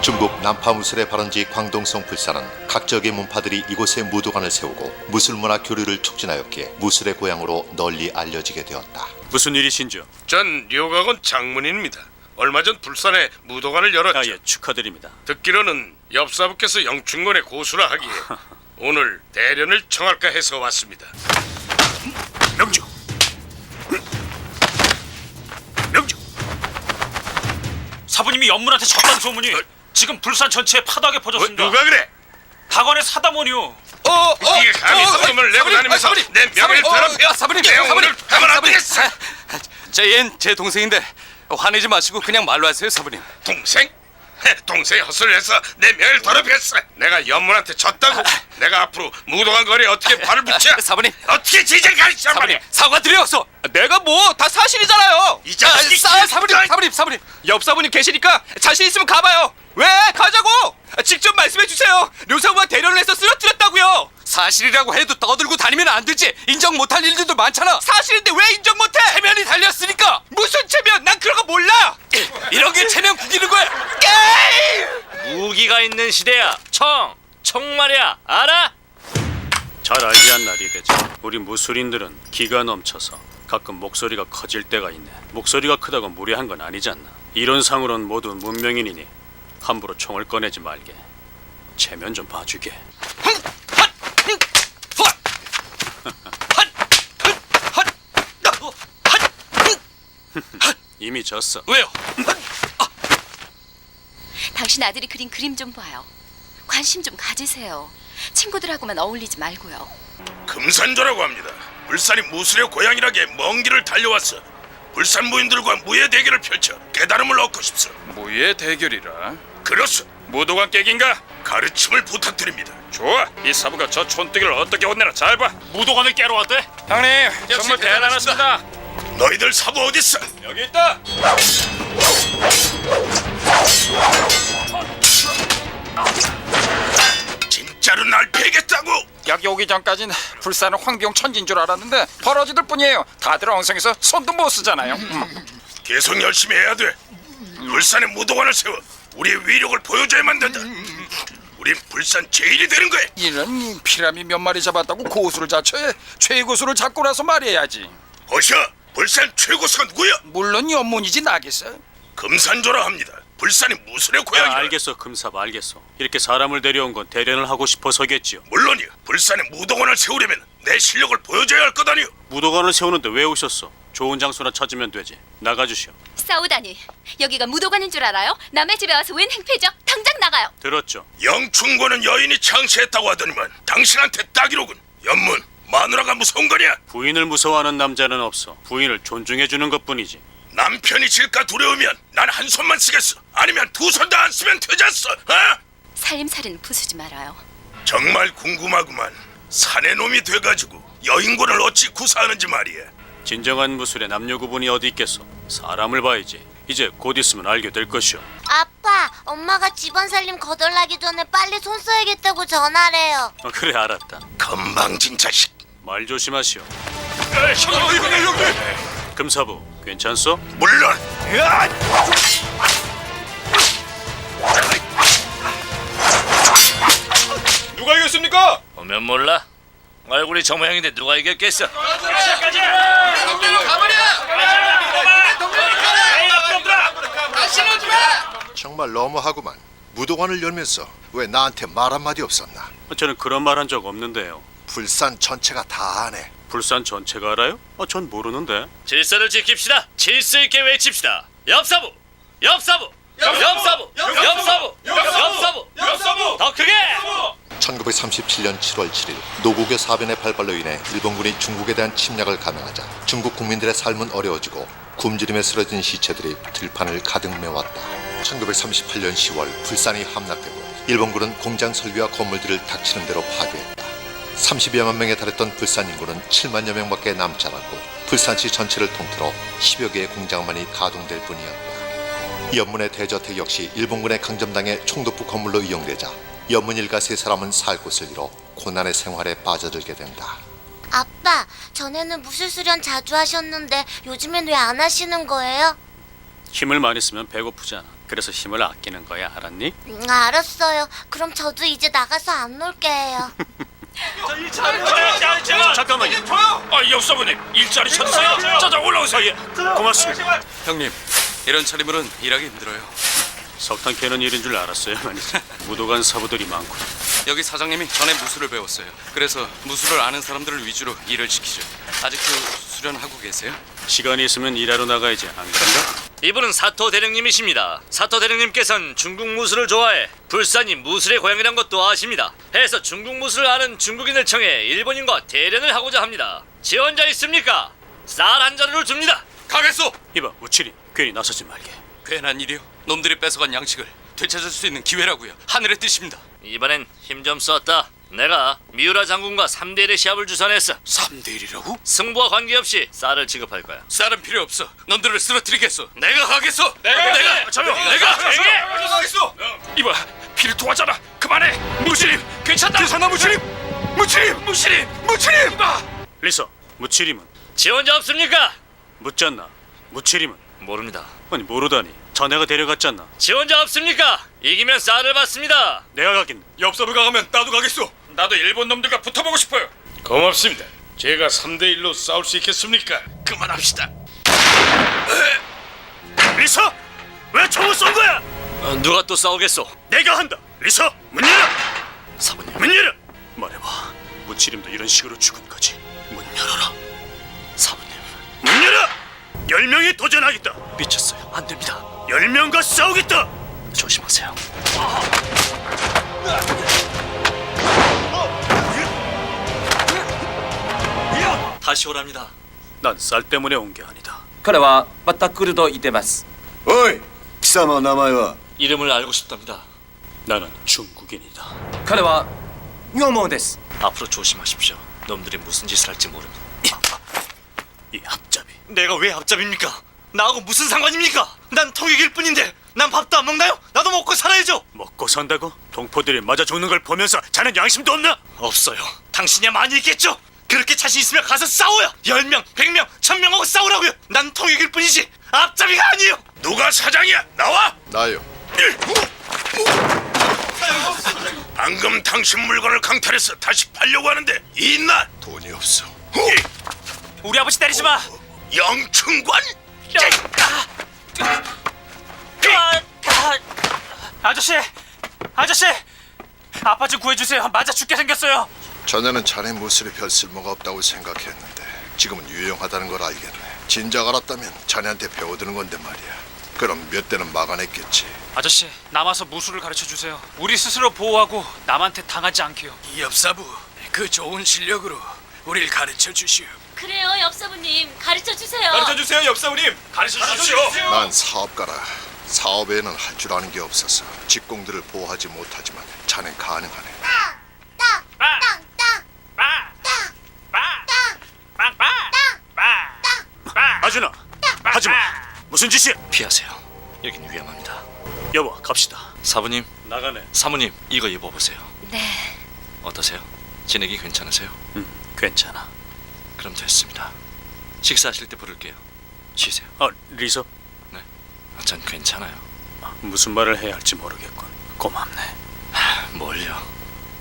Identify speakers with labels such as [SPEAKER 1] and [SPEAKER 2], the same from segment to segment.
[SPEAKER 1] 중국 남파무술의 발원지 광동성 불산은 각적의 문파들이 이곳에 무도관을 세우고 무술 문화 교류를 촉진하였기에 무술의 고향으로 널리 알려지게 되었다.
[SPEAKER 2] 무슨 일이신지요?
[SPEAKER 3] 전 료각원 장문인입니다. 얼마 전 불산에 무도관을 열었죠.
[SPEAKER 2] 아, 예, 축하드립니다.
[SPEAKER 3] 듣기로는 옆사부께서 영춘권의 고수라 하기에 오늘 대련을 청할까 해서 왔습니다.
[SPEAKER 2] 명주! 명주! 사부님이 연문한테 졌다는 소문이 지금 불산 전체에 파다하게
[SPEAKER 3] 어,
[SPEAKER 2] 퍼졌습니다.
[SPEAKER 3] 누가 그래?
[SPEAKER 2] 학원의 사다모니요.
[SPEAKER 4] 어, 어,
[SPEAKER 3] 이게 감히 소문을 내고 다니면서 내 명예를 더럽혀?
[SPEAKER 4] 사부님,
[SPEAKER 3] 내 오늘 가만 안
[SPEAKER 4] 사부님.
[SPEAKER 3] 두겠어.
[SPEAKER 4] 아, 쟤, 얜제 동생인데 화내지 마시고 그냥 말로 하세요, 사부님.
[SPEAKER 3] 동생? 헤, 동생이 헛소리를 해서 내 명예를 더럽혔어. 내가 연문한테 졌다고. 내가 앞으로 무도관 거리에 어떻게 발을 붙여?
[SPEAKER 4] 사부님.
[SPEAKER 3] 어떻게 지질
[SPEAKER 4] 사부님,
[SPEAKER 3] 말이야?
[SPEAKER 4] 사과 드려서 내가 뭐 다 사실이잖아요.
[SPEAKER 3] 이 자식이
[SPEAKER 4] 사, 사부님. 사부님, 사부님. 옆 사부님 계시니까 자신 있으면 가봐요. 왜 가자고? 아, 직접 말씀해 주세요. 료사부와 대련을 해서 쓰러뜨렸다고요. 사실이라고 해도 떠들고 다니면 안 되지. 인정 못할 일들도 많잖아. 사실인데 왜 인정 못해? 체면이 달렸으니까. 무슨 체면? 난 그런 거 몰라. 이런 게 체면 구기는 거야. 게임!
[SPEAKER 2] 무기가 있는 시대야. 청! 청 말이야. 알아? 잘 알지 않나 리대지. 우리 무술인들은 기가 넘쳐서 가끔 목소리가 커질 때가 있네. 목소리가 크다고 무례한 건 아니지 않나. 이런 상으로는 모두 문명인이니 함부로 총을 꺼내지 말게. 체면 좀 봐주게. 이미 졌어.
[SPEAKER 4] 왜요?
[SPEAKER 5] 당신 아들이 그린 그림 좀 봐요. 관심 좀 가지세요. 친구들하고만 어울리지 말고요.
[SPEAKER 3] 금산조라고 합니다. 불산이 무술의 고향이라기에 먼 길을 달려왔어. 불산 무인들과 무예 대결을 펼쳐 깨달음을 얻고 싶소.
[SPEAKER 4] 무예 대결이라.
[SPEAKER 3] 그렇소.
[SPEAKER 2] 무도관 깨긴가?
[SPEAKER 3] 가르침을 부탁드립니다.
[SPEAKER 2] 좋아. 이 사부가 저 촌뜨기를 어떻게 혼내나 잘 봐. 무도관을 깨러 왔대. 형님, 정말 대단하십니다.
[SPEAKER 3] 너희들 사부 어딨어?
[SPEAKER 2] 여기 있다.
[SPEAKER 3] 진짜로 날 패겠다고?
[SPEAKER 6] 여기 오기 전까진 불사는 황비용 천진 줄 알았는데 벌어지들 뿐이에요. 다들 엉성해서 손도 못 쓰잖아요. 음.
[SPEAKER 3] 계속 열심히 해야 돼. 불산에 무도관을 세워 우리의 위력을 보여줘야만 된다. 우린 불산 제일이 되는 거야.
[SPEAKER 6] 이런 피라미 몇 마리 잡았다고 고수를 자처해 최고수를 잡고 나서 말해야지.
[SPEAKER 3] 보셔, 불산 최고수가 누구야?
[SPEAKER 6] 물론 연문이지 나겠어.
[SPEAKER 3] 금산조라 합니다. 불산이 무술의 고향이라.
[SPEAKER 2] 아, 알겠어, 금삽 알겠어. 이렇게 사람을 데려온 건 대련을 하고 싶어서겠지요.
[SPEAKER 3] 물론이야. 불산에 무도관을 세우려면 내 실력을 보여줘야 할 거다니요.
[SPEAKER 2] 무도관을 세우는데 왜 오셨어? 좋은 장소나 찾으면 되지. 나가주시오.
[SPEAKER 5] 싸우다니. 여기가 무도관인 줄 알아요? 남의 집에 와서 웬 행패죠? 당장 나가요.
[SPEAKER 2] 들었죠?
[SPEAKER 3] 영춘권은 여인이 창시했다고 하더니만 당신한테 딱이로군. 연문, 마누라가 무서운 거냐?
[SPEAKER 2] 부인을 무서워하는 남자는 없어. 부인을 존중해주는 것뿐이지.
[SPEAKER 3] 남편이 질까 두려우면 난 한 손만 쓰겠어. 아니면 두 손 다 안 쓰면 되졌어. 어?
[SPEAKER 5] 살림살이는 부수지 말아요.
[SPEAKER 3] 정말 궁금하구만. 사내 놈이 돼가지고 여인권을 어찌 구사하는지 말이야.
[SPEAKER 2] 진정한 무술에 남녀 구분이 어디 있겠어? 사람을 봐야지. 이제 곧 있으면 알게 될 것이오.
[SPEAKER 7] 아빠, 엄마가 집안 살림 거덜나기 전에 빨리 손 써야겠다고 전화래요.
[SPEAKER 2] 어, 그래 알았다.
[SPEAKER 3] 건방진 자식.
[SPEAKER 2] 말 조심하시오. 금사부, 괜찮소?
[SPEAKER 3] 물론.
[SPEAKER 2] 누가 이겼습니까?
[SPEAKER 8] 보면 몰라. 얼굴이 저 모양인데 누가 이겼겠어?
[SPEAKER 1] 정말 너무하구만. 무도관을 열면서 왜 나한테 말 한마디 없었나?
[SPEAKER 2] 저는 그런 말 한 적 없는데요.
[SPEAKER 1] 불산 전체가 다 아네.
[SPEAKER 2] 불산 전체가 알아요? 어, 전 모르는데.
[SPEAKER 8] 질서를 지킵시다. 질서 있게 외칩시다. 옆사부, 옆사부, 옆사부, 옆사부, 옆사부, 옆사부. 더 크게.
[SPEAKER 1] 1937년 7월 7일 노국의 사변의 발발로 인해 일본군이 중국에 대한 침략을 감행하자 중국 국민들의 삶은 어려워지고 굶주림에 쓰러진 시체들이 들판을 가득 메웠다. 1938년 10월 불산이 함락되고 일본군은 공장 설비와 건물들을 닥치는 대로 파괴했다. 30여만 명에 달했던 불산 인구는 7만여 명밖에 남지 않았고 불산시 전체를 통틀어 10여 개의 공장만이 가동될 뿐이었다. 연문의 대저택 역시 일본군의 강점당해 총독부 건물로 이용되자 연문 일가 세 사람은 살 곳을 잃어 고난의 생활에 빠져들게 된다.
[SPEAKER 7] 아빠, 전에는 무술 수련 자주 하셨는데 요즘엔 왜 안 하시는 거예요?
[SPEAKER 2] 힘을 많이 쓰면 배고프지 않아. 그래서 힘을 아끼는 거야 알았니?
[SPEAKER 7] 음, 알았어요. 그럼 저도 이제 나가서 안 놀게요.
[SPEAKER 2] 잠깐만요
[SPEAKER 3] 아 옆사부님 일자리 찾으세요. 자자 올라오세요.
[SPEAKER 2] 고맙습니다
[SPEAKER 4] 형님, 이런 차림으로는 일하기 힘들어요.
[SPEAKER 2] 석탄 캐는 일인 줄 알았어요 무도관 사부들이 많고
[SPEAKER 4] 여기 사장님이 전에 무술을 배웠어요. 그래서 무술을 아는 사람들을 위주로 일을 시키죠. 아직도 수련하고 계세요?
[SPEAKER 2] 시간이 있으면 일하러 나가야지 안 그런가?
[SPEAKER 8] 이분은 사토 대령님이십니다. 사토 대령님께서는 중국 무술을 좋아해 불산이 무술의 고향이란 것도 아십니다. 해서 중국 무술을 아는 중국인을 청해 일본인과 대련을 하고자 합니다. 지원자 있습니까? 쌀 한 자루를 줍니다.
[SPEAKER 4] 가겠소!
[SPEAKER 2] 이봐 무칠이 괜히 나서지 말게
[SPEAKER 4] 괜한 일이요. 놈들이 뺏어간 양식을 되찾을 수 있는 기회라고요. 하늘의 뜻입니다.
[SPEAKER 8] 이번엔 힘 좀 썼다. 내가 미우라 장군과 3대1의 시합을 주선했어.
[SPEAKER 4] 3대 1이라고?
[SPEAKER 8] 승부와 관계없이 쌀을 지급할 거야.
[SPEAKER 4] 쌀은 필요 없어. 놈들을 쓰러뜨리겠어.
[SPEAKER 3] 내가 하겠어.
[SPEAKER 4] 내가
[SPEAKER 3] 내가 저요. 내가
[SPEAKER 4] 내가 하겠어.
[SPEAKER 3] 이봐 피를 토하잖아. 그만해. 무슬림 괜찮다. 괜찮아 무슬림. 무슬림 무슬림 무슬림. 이봐.
[SPEAKER 2] 리서 무칠임은
[SPEAKER 8] 지원자 없습니까?
[SPEAKER 2] 묻잖나 무칠임은
[SPEAKER 8] 모릅니다.
[SPEAKER 2] 아니 모르다니 자네가 데려갔잖나
[SPEAKER 8] 지원자 없습니까? 이기면 쌀을 받습니다.
[SPEAKER 2] 내가 가긴
[SPEAKER 3] 엽서부가 가면 나도 가겠소. 나도 일본 놈들과 붙어보고 싶어요. 고맙습니다. 제가 3대 1로 싸울 수 있겠습니까? 그만합시다.
[SPEAKER 2] 리서 왜 총을 쏜 거야?
[SPEAKER 8] 어, 누가 또 싸우겠소?
[SPEAKER 2] 내가 한다 리서 문 열어
[SPEAKER 8] 사부님.
[SPEAKER 2] 문 열어 말해봐 무칠임도 이런 식으로 죽은 거지 문 열어라
[SPEAKER 8] 사부님.
[SPEAKER 2] 문 열어 열 명이 도전하겠다
[SPEAKER 8] 미쳤어요. 안 됩니다.
[SPEAKER 2] 열 명과 싸우겠다
[SPEAKER 8] 조심하세요. 다시 오랍니다.
[SPEAKER 2] 난 쌀 때문에 온 게 아니다
[SPEAKER 9] 彼はまた来ると言ってます
[SPEAKER 10] おい貴様の名前は
[SPEAKER 8] 이름을 알고 싶답니다.
[SPEAKER 2] 나는 중국인이다
[SPEAKER 9] 彼は女房です
[SPEAKER 8] 앞으로 조심하십시오. 놈들이 무슨 짓을 할지 모릅니다.
[SPEAKER 2] 이 앞잡이
[SPEAKER 8] 내가 왜 앞잡입니까? 나하고 무슨 상관입니까? 난 통역일 뿐인데 난 밥도 안 먹나요? 나도 먹고 살아야죠.
[SPEAKER 2] 먹고 산다고? 동포들이 맞아 죽는 걸 보면서 자넨 양심도 없나?
[SPEAKER 8] 없어요. 당신이야 많이 있겠죠. 그렇게 자신 있으면 가서 싸워요. 열 명, 백 명, 천 명하고 싸우라고요. 난 통역일 뿐이지 앞잡이가 아니에요.
[SPEAKER 3] 누가 사장이야? 나와.
[SPEAKER 1] 나요.
[SPEAKER 3] 방금 당신 물건을 강탈해서 다시 팔려고 하는데 있나?
[SPEAKER 1] 돈이 없어.
[SPEAKER 8] 우리 아버지 때리지 마.
[SPEAKER 3] 영춘관?
[SPEAKER 8] 아저씨, 아저씨, 아빠 좀 구해주세요. 맞아 죽게 생겼어요.
[SPEAKER 1] 전에는 자네 무술이 별 쓸모가 없다고 생각했는데 지금은 유용하다는 걸 알겠네. 진작 알았다면 자네한테 배워두는 건데 말이야. 그럼 몇 대는 막아냈겠지.
[SPEAKER 8] 아저씨, 남아서 무술을 가르쳐 주세요. 우리 스스로 보호하고 남한테 당하지 않게요.
[SPEAKER 4] 엽사부, 그 좋은 실력으로 우릴 가르쳐 주시오.
[SPEAKER 5] 그래요, 엽사부님. 가르쳐 주세요.
[SPEAKER 4] 주세요, 엽사부님.
[SPEAKER 3] 가르쳐 주십시오.
[SPEAKER 1] 난 사업가라. 사업에는 할 줄 아는 게 없어서 직공들을 보호하지 못하지만 자넨 가능하네.
[SPEAKER 7] 땅, 땅, 땅, 땅, 땅,
[SPEAKER 2] 아준아 하지마 무슨 짓이야
[SPEAKER 8] 피하세요. 여긴 위험합니다.
[SPEAKER 2] 여보 갑시다
[SPEAKER 8] 사부님,
[SPEAKER 2] 나가네
[SPEAKER 8] 사모님, 이거 입어보세요.
[SPEAKER 5] 네.
[SPEAKER 8] 어떠세요? 지내기 괜찮으세요?
[SPEAKER 2] 응 괜찮아
[SPEAKER 8] 그럼 됐습니다. 식사하실 때 부를게요. 쉬세요.
[SPEAKER 2] 아 리서
[SPEAKER 8] 아, 전 괜찮아요.
[SPEAKER 2] 무슨 말을 해야 할지 모르겠군 고맙네
[SPEAKER 8] 뭘요?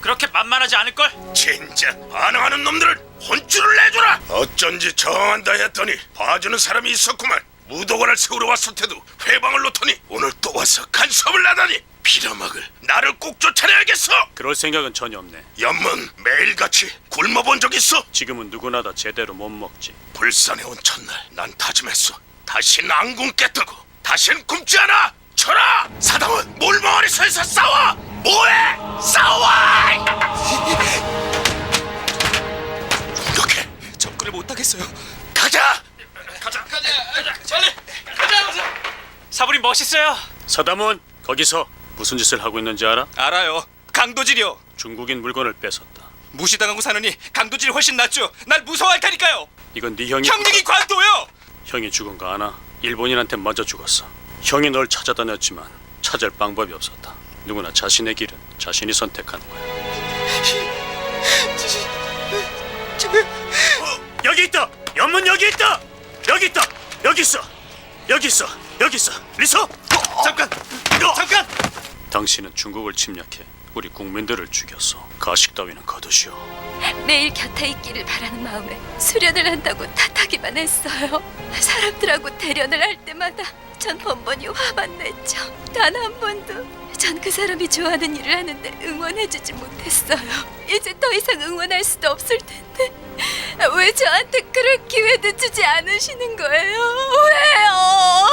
[SPEAKER 3] 그렇게 만만하지 않을 걸? 진짜 반항하는 놈들은 혼쭐을 내줘라. 어쩐지 저항한다 했더니 봐주는 사람이 있었구만. 무도관을 세우러 왔을 때도 회방을 놓더니 오늘 또 와서 간섭을 나다니 빌어먹을 나를 꼭 쫓아내야겠어.
[SPEAKER 2] 그럴 생각은 전혀 없네
[SPEAKER 3] 연문 매일같이 굶어본 적 있어?
[SPEAKER 2] 지금은 누구나 다 제대로 못 먹지
[SPEAKER 3] 불산에 온 첫날 난 다짐했어. 다신 안 굶겠다고. 다신 굶지 않아. 쳐라. 사당은 몰망 아래 서서 싸워. 뭐해? 싸워. 이렇게
[SPEAKER 4] 접근을 못 하겠어요.
[SPEAKER 3] 가자.
[SPEAKER 8] 사부님 멋있어요.
[SPEAKER 2] 서다문 거기서 무슨 짓을 하고 있는지 알아?
[SPEAKER 4] 알아요. 강도질이요.
[SPEAKER 2] 중국인 물건을 뺏었다
[SPEAKER 4] 무시당하고 사느니 강도질이 훨씬 낫죠. 날 무서워할 테니까요.
[SPEAKER 2] 이건 네 형이
[SPEAKER 4] 형님이 관도요.
[SPEAKER 2] 형이 죽은 거 아나? 일본인한테 맞아 죽었어 형이 널 찾아다녔지만 찾을 방법이 없었다 누구나 자신의 길은 자신이 선택하는 거야 어, 여기 있다! 연문 여기 있다! 여기 있다! 여기 있어! 여기 있어! 여기 있어! 리서! 잠깐!
[SPEAKER 8] 잠깐!
[SPEAKER 2] 당신은 중국을 침략해 우리 국민들을 죽였어. 가식 따위는 거두시오.
[SPEAKER 5] 매일 곁에 있기를 바라는 마음에 수련을 한다고 탓하기만 했어요. 사람들하고 대련을 할 때마다 전 번번이 화만 냈죠. 단 한 번도 전 그 사람이 좋아하는 일을 하는데 응원해주지 못했어요. 이제 더 이상 응원할 수도 없을 텐데 왜 저한테 그럴 기회도 주지 않으시는 거예요? 왜요?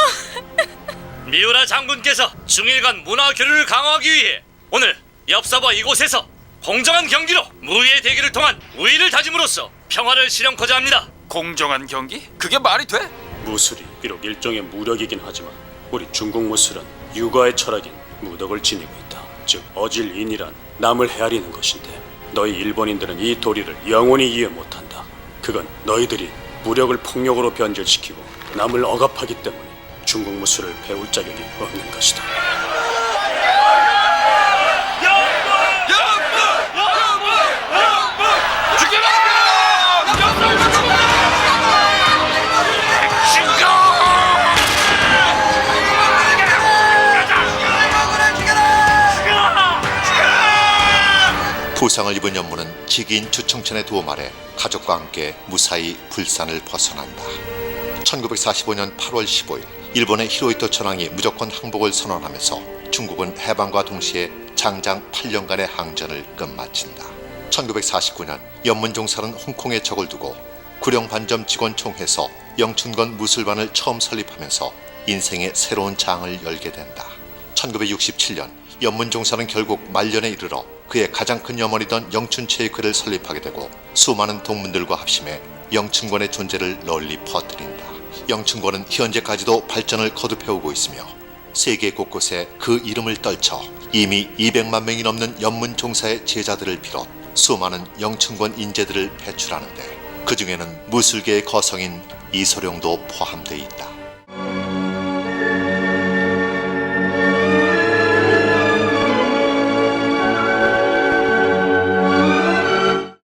[SPEAKER 8] 미우라 장군께서 중일간 문화 교류를 강화하기 위해 오늘 엽사버 이곳에서 공정한 경기로 무위의 대결을 통한 우위를 다짐으로써 평화를 실현코자 합니다.
[SPEAKER 6] 공정한 경기? 그게 말이 돼?
[SPEAKER 2] 무술이 비록 일종의 무력이긴 하지만 우리 중국 무술은 육아의 철학인 무덕을 지니고 있다. 즉 어질인이란 남을 헤아리는 것인데 너희 일본인들은 이 도리를 영원히 이해 못한다. 그건 너희들이 무력을 폭력으로 변질시키고 남을 억압하기 때문에 중국 무술을 배울 자격이 없는 것이다.
[SPEAKER 1] 부상을 입은 연문은 지기인 주청천의 도움 아래 가족과 함께 무사히 불산을 벗어난다. 1945년 8월 15일 일본의 히로히토 천황이 무조건 항복을 선언하면서 중국은 해방과 동시에 장장 8년간의 항전을 끝마친다. 1949년 연문종사는 홍콩에 적을 두고 구룡반점 직원총회에서 영춘건 무술반을 처음 설립하면서 인생의 새로운 장을 열게 된다. 1967년 연문종사는 결국 말년에 이르러 그의 가장 큰 염원이던 영춘체육회를 설립하게 되고 수많은 동문들과 합심해 영춘권의 존재를 널리 퍼뜨린다. 영춘권은 현재까지도 발전을 거듭해오고 있으며 세계 곳곳에 그 이름을 떨쳐 이미 200만 명이 넘는 연문 종사의 제자들을 비롯 수많은 영춘권 인재들을 배출하는데 그 중에는 무술계의 거성인 이소룡도 포함돼 있다.